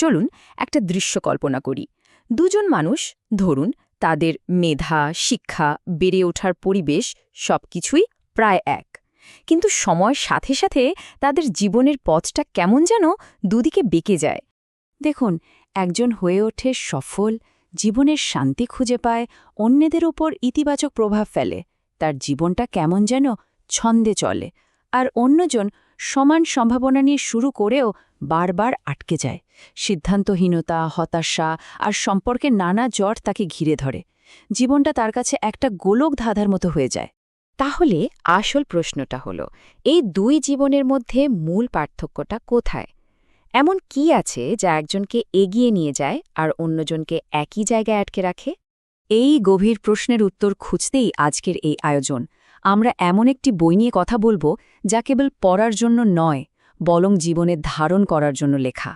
চলুন একটা দৃশ্য কল্পনা করি। দুজন মানুষ, ধরুন, তাদের মেধা, শিক্ষা, বেড়ে ওঠার পরিবেশ সবকিছুই প্রায় এক। কিন্তু সময়ের সাথে সাথে তাদের জীবনের পথটা কেমন যেন দুদিকে বেঁকে যায়। দেখুন, একজন হয়ে ওঠে সফল, জীবনের শান্তি খুঁজে পায়, অন্যদের ওপর ইতিবাচক প্রভাব ফেলে, তার জীবনটা কেমন যেন ছন্দে চলে। আর অন্যজন সমান সম্ভাবনা নিয়ে শুরু করেও বারবার আটকে যায়। সিদ্ধান্তহীনতা, হতাশা আর সম্পর্কে নানা জট তাকে ঘিরে ধরে। জীবনটা তার কাছে একটা গোলক ধাঁধার মতো হয়ে যায়। তাহলে আসল প্রশ্নটা হলো, এই দুই জীবনের মধ্যে মূল পার্থক্যটা কোথায়? এমন কি আছে যা একজনকে এগিয়ে নিয়ে যায় আর অন্যজনকে একই জায়গায় আটকে রাখে? এই গভীর প্রশ্নের উত্তর খুঁজতেই আজকের এই আয়োজন আমরা এমন একটি বই নিয়ে কথা বলব যা কেবল পড়ার জন্য নয় বলং জীবনে ধারণ করার জন্য লেখা।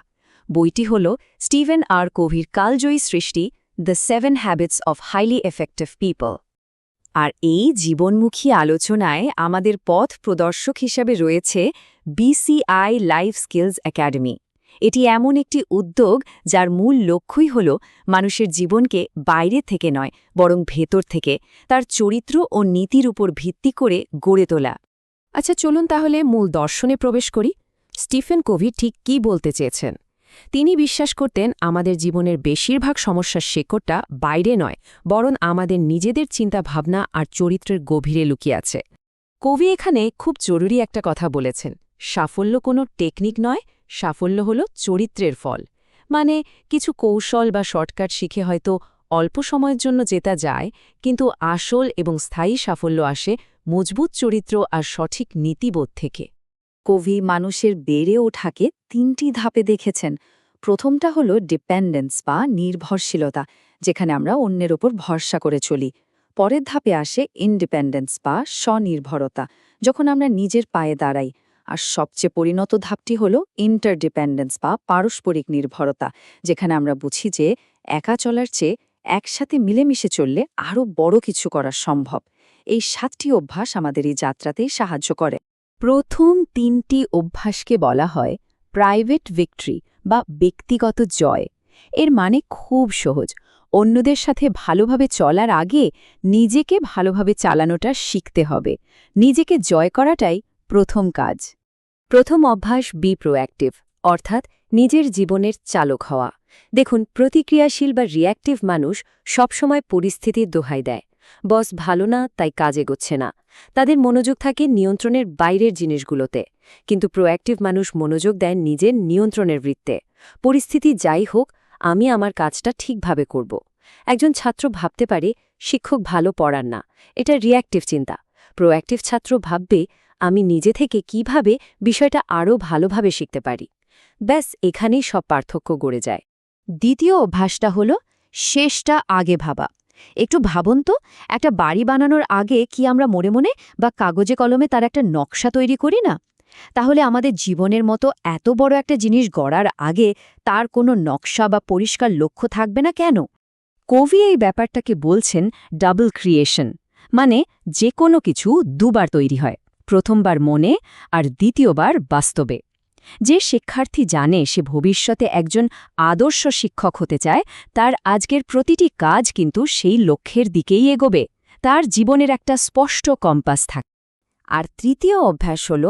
বইটি হল স্টিভেন আর কোভির কালজয়ী সৃষ্টি, the seven habits of highly effective people. আর এই জীবনমুখী আলোচনায় আমাদের পথ প্রদর্শক হিসাবে রয়েছে বিসিআই লাইফ স্কিলস একাডেমি। এটি এমন একটি উদ্যোগ যার মূল লক্ষ্যই হল মানুষের জীবনকে বাইরে থেকে নয়, বরং ভেতর থেকে, তার চরিত্র ও নীতির উপর ভিত্তি করে গড়ে তোলা। আচ্ছা চলুন তাহলে মূল দর্শনে প্রবেশ করি। স্টিফেন কোভি ঠিক কি বলতে চেয়েছেন? তিনি বিশ্বাস করতেন আমাদের জীবনের বেশিরভাগ সমস্যার শেকড়টা বাইরে নয়, বরং আমাদের নিজেদের চিন্তা ভাবনা আর চরিত্রের গভীরে লুকিয়ে আছে। কবি এখানে খুব জরুরি একটা কথা বলেছেন। সাফল্য কোনো টেকনিক নয় সাফল্য হল চরিত্রের ফল। মানে কিছু কৌশল বা শর্টকাট শিখে হয়তো অল্প সময়ের জন্য জেতা যায়, কিন্তু আসল এবং স্থায়ী সাফল্য আসে মজবুত চরিত্র আর সঠিক নীতিবোধ থেকে। কবি মানুষের বেড়ে ওঠাকে তিনটি ধাপে দেখেছেন। প্রথমটা হল ডিপেন্ডেন্স বা নির্ভরশীলতা, যেখানে আমরা অন্যের ওপর ভরসা করে চলি। পরের ধাপে আসে ইন্ডিপেন্ডেন্স বা স্বনির্ভরতা, যখন আমরা নিজের পায়ে দাঁড়াই। আর সবচেয়ে পরিণত ধাপটি হল ইন্টারডিপেন্ডেন্স বা পারস্পরিক নির্ভরতা, যেখানে আমরা বুঝি যে একা চলার চেয়ে একসাথে মিলেমিশে চললে আরও বড় কিছু করা সম্ভব। এই সাতটি অভ্যাস আমাদের এই যাত্রাতেই সাহায্য করে। প্রথম তিনটি অভ্যাসকে বলা হয় প্রাইভেট ভিক্টরি বা ব্যক্তিগত জয়। এর মানে খুব সহজ। অন্যদের সাথে ভালোভাবে চলার আগে নিজেকে ভালোভাবে চালানোটা শিখতে হবে। নিজেকে জয় করাটাই প্রথম কাজ। প্রথম অভ্যাস বি প্রোঅ্যাক্টিভ অর্থাৎ নিজের জীবনের চালক হওয়া। দেখুন, প্রতিক্রিয়াশীল বা রিয়্যাক্টিভ মানুষ সবসময় পরিস্থিতির দোহাই দেয়। বস ভালো না, তাই কাজে গোচ্ছে না। তাদের মনোযোগ থাকে নিয়ন্ত্রণের বাইরের জিনিসগুলোতে। কিন্তু প্রোঅ্যাক্টিভ মানুষ মনোযোগ দেয় নিজের নিয়ন্ত্রণের বৃত্তে। পরিস্থিতি যাই হোক, আমি আমার কাজটা ঠিকভাবে করব। একজন ছাত্র ভাবতে পারে, শিক্ষক ভালো পড়ান না। এটা রিয়্যাক্টিভ চিন্তা। প্রোঅ্যাক্টিভ ছাত্র ভাববে আমি নিজে থেকে কীভাবে বিষয়টা আরও ভালোভাবে শিখতে পারি। ব্যাস, এখানেই সব পার্থক্য গড়ে যায়। দ্বিতীয় অভ্যাসটা হল শেষটা আগে ভাবা। একটু ভাবুন তো, একটা বাড়ি বানানোর আগে কি আমরা মনে মনে বা কাগজে কলমে তার একটা নকশা তৈরি করি না? তাহলে আমাদের জীবনের মতো এত বড় একটা জিনিস গড়ার আগে তার কোনো নকশা বা পরিষ্কার লক্ষ্য থাকবে না কেন? কবি এই ব্যাপারটাকে বলছেন ডাবল ক্রিয়েশন মানে যে কোনো কিছু দুবার তৈরি হয়। প্রথমবার মনে আর দ্বিতীয়বার বাস্তবে। যে শিক্ষার্থী জানে সে ভবিষ্যতে একজন আদর্শ শিক্ষক হতে চায়, তার আজকের প্রতিটি কাজ কিন্তু সেই লক্ষ্যের দিকেই এগোবে। তার জীবনের একটা স্পষ্ট কম্পাস থাকে। আর তৃতীয় অভ্যাস হল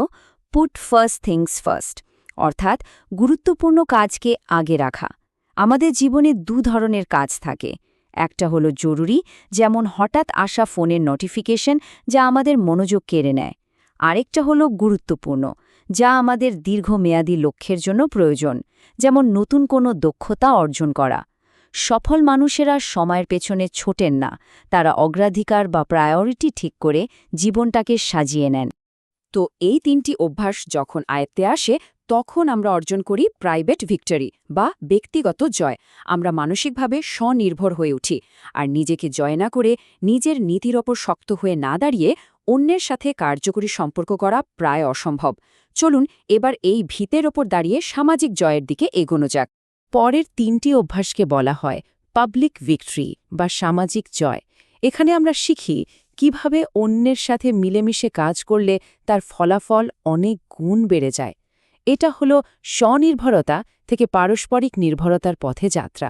পুট ফার্স্ট থিংস ফার্স্ট অর্থাৎ গুরুত্বপূর্ণ কাজকে আগে রাখা। আমাদের জীবনে দু ধরনের কাজ থাকে। একটা হলো জরুরি, যেমন হঠাৎ আসা ফোনের নোটিফিকেশন যা আমাদের মনোযোগ কেড়ে নেয়। আরেকটা হলো গুরুত্বপূর্ণ, যা আমাদের দীর্ঘমেয়াদী লক্ষ্যের জন্য প্রয়োজন, যেমন নতুন কোনো দক্ষতা অর্জন করা। সফল মানুষেরা সময়ের পেছনে ছোটেন না, তারা অগ্রাধিকার বা প্রায়োরিটি ঠিক করে জীবনটাকে সাজিয়ে নেন। তো এই তিনটি অভ্যাস যখন আয়ত্তে আসে, তখন আমরা অর্জন করি প্রাইভেট ভিক্টরি বা ব্যক্তিগত জয়। আমরা মানসিকভাবে স্বনির্ভর হয়ে উঠি, আর নিজেকে জয় না করে নিজের নীতির ওপর শক্ত হয়ে না দাঁড়িয়ে অন্যের সাথে কার্যকরী সম্পর্ক করা প্রায় অসম্ভব। চলুন এবার এই ভিতের ওপর দাঁড়িয়ে সামাজিক জয়ের দিকে এগোনো যাক। পরের তিনটি অভ্যাসকে বলা হয় পাবলিক ভিক্টরি বা সামাজিক জয়। এখানে আমরা শিখি কীভাবে অন্যের সাথে মিলেমিশে কাজ করলে তার ফলাফল অনেক গুণ বেড়ে যায়। এটা হলো স্বনির্ভরতা থেকে পারস্পরিক নির্ভরতার পথে যাত্রা।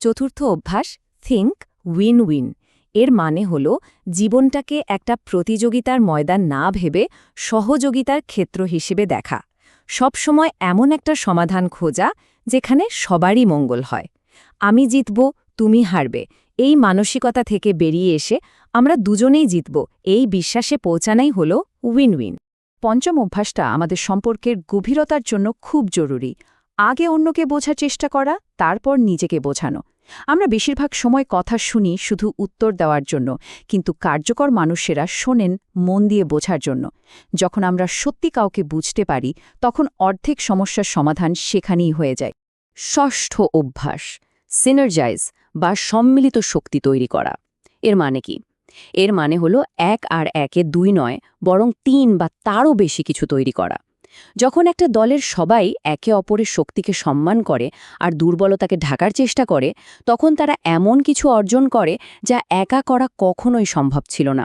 চতুর্থ অভ্যাস থিঙ্ক উইন উইন এর মানে হল, জীবনটাকে একটা প্রতিযোগিতার ময়দান না ভেবে সহযোগিতার ক্ষেত্র হিসেবে দেখা। সবসময় এমন একটা সমাধান খোঁজা, যেখানে সবারই মঙ্গল হয়। আমি জিতব, তুমি হারবে। এই মানসিকতা থেকে বেরিয়ে এসে আমরা দুজনেই জিতব। এই বিশ্বাসে পৌঁছানাই হল উইন উইন পঞ্চম অভ্যাসটা আমাদের সম্পর্কের গভীরতার জন্য খুব জরুরি। আগে অন্যকে বোঝার চেষ্টা করা, তারপর নিজেকে বোঝানো। আমরা বেশিরভাগ সময় কথা শুনি শুধু উত্তর দেওয়ার জন্য, কিন্তু কার্যকর মানুষেরা শোনেন মন দিয়ে বোঝার জন্য। যখন আমরা সত্যি কাউকে বুঝতে পারি, তখন অর্ধেক সমস্যার সমাধান সেখানেই হয়ে যায়। ষষ্ঠ অভ্যাস সিনার্জাইজ বা সম্মিলিত শক্তি তৈরি করা। এর মানে কি? এর মানে হলো এক আর একে দুই নয়, বরং তিন বা তারও বেশি কিছু তৈরি করা। যখন একটা দলের সবাই একে অপরের শক্তিকে সম্মান করে আর দুর্বলতাকে ঢাকার চেষ্টা করে, তখন তারা এমন কিছু অর্জন করে যা একা করা কখনোই সম্ভব ছিল না।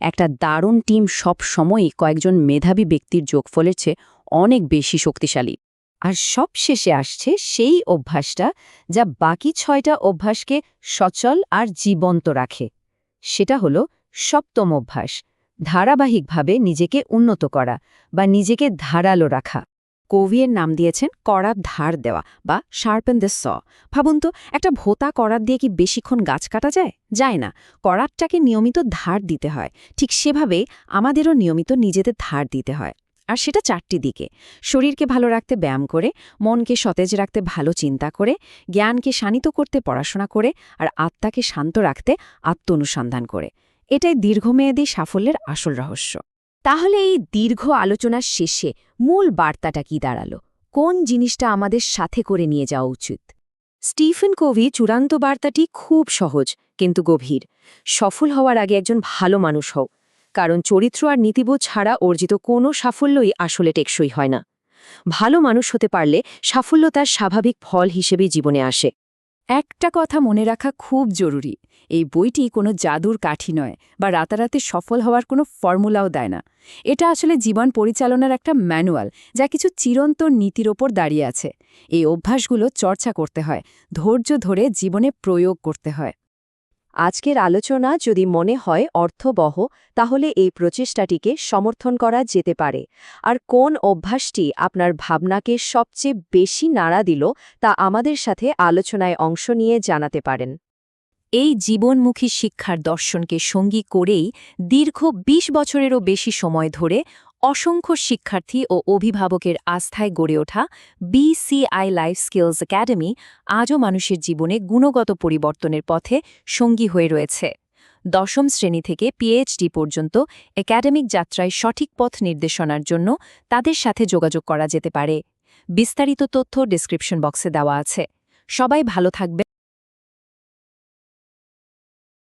একটা দারুণ টিম সব সময়ই কয়েকজন মেধাবী ব্যক্তির যোগফলের চেয়ে অনেক বেশি শক্তিশালী। আর সব শেষে আসছে সেই অভ্যাসটা যা বাকি ছয়টা অভ্যাসকে সচল আর জীবন্ত রাখে। সেটা হলো সপ্তম অভ্যাস। ধারাবাহিকভাবে নিজেকে উন্নত করা বা নিজেকে ধারালো রাখা। কোভিয়ের নাম দিয়েছেন করাত ধার দেওয়া বা শার্পেন দ্য স। ভাবুন তো, একটা ভোতা করাত দিয়ে কি বেশিক্ষণ গাছ কাটা যায়? যায় না। করাতটাকে নিয়মিত ধার দিতে হয়। ঠিক সেভাবে আমাদেরও নিয়মিত নিজেদের ধার দিতে হয়। আর সেটা চারটি দিকে। শরীরকে ভালো রাখতে ব্যায়াম করে, মনকে সতেজ রাখতে ভালো চিন্তা করে, জ্ঞানকে শানিত করতে পড়াশোনা করে, আর আত্মাকে শান্ত রাখতে আত্ম অনুসন্ধান করে। এটাই দীর্ঘমেয়াদী সাফল্যের আসল রহস্য। তাহলে এই দীর্ঘ আলোচনার শেষে মূল বার্তাটা কি দাঁড়াল? কোন জিনিসটা আমাদের সাথে করে নিয়ে যাওয়া উচিত? স্টিফেন কোভি চূড়ান্ত বার্তাটি খুব সহজ, কিন্তু গভীর। সফল হওয়ার আগে একজন ভালো মানুষ হও, কারণ চরিত্র আর নীতিবোধ ছাড়া অর্জিত কোনো সাফল্যই আসলে টেকসই হয় না। ভালো মানুষ হতে পারলে সাফল্য তার স্বাভাবিক ফল হিসেবেই জীবনে আসে। একটা কথা মনে রাখা খুব জরুরি, এই বইটি কোনো জাদুর কাঠি নয় বা রাতারাতি সফল হওয়ার কোনো ফর্মুলাও দেয় না। এটা আসলে জীবন পরিচালনার একটা ম্যানুয়াল যা কিছু চিরন্তন নীতির ওপর দাঁড়িয়ে আছে। এই অভ্যাসগুলো চর্চা করতে হয়, ধৈর্য ধরে জীবনে প্রয়োগ করতে হয়। আজকের আলোচনা যদি মনে হয় অর্থবহ, তাহলে এই প্রচেষ্টাটিকে সমর্থন করা যেতে পারে। আর কোন অভ্যাসটি আপনার ভাবনাকে সবচেয়ে বেশি নাড়া দিল, তা আমাদের সাথে আলোচনায় অংশ নিয়ে জানাতে পারেন। এই জীবনমুখী শিক্ষার দর্শনকে সঙ্গী করেই দীর্ঘ ২০ বছরেরও বেশি সময় ধরে অসংখ্য শিক্ষার্থী ও অভিভাবকের আস্থায় গড়ে ওঠা বিসিআই লাইফ স্কিলস একাডেমি আজও মানুষের জীবনে গুণগত পরিবর্তনের পথে সঙ্গী হয়ে রয়েছে। দশম শ্রেণি থেকে পিএইচডি পর্যন্ত একাডেমিক যাত্রায় সঠিক পথ নির্দেশনার জন্য তাদের সাথে যোগাযোগ করা যেতে পারে। বিস্তারিত তথ্য ডিসক্রিপশন বক্সে দেওয়া আছে। সবাই ভালো থাকবে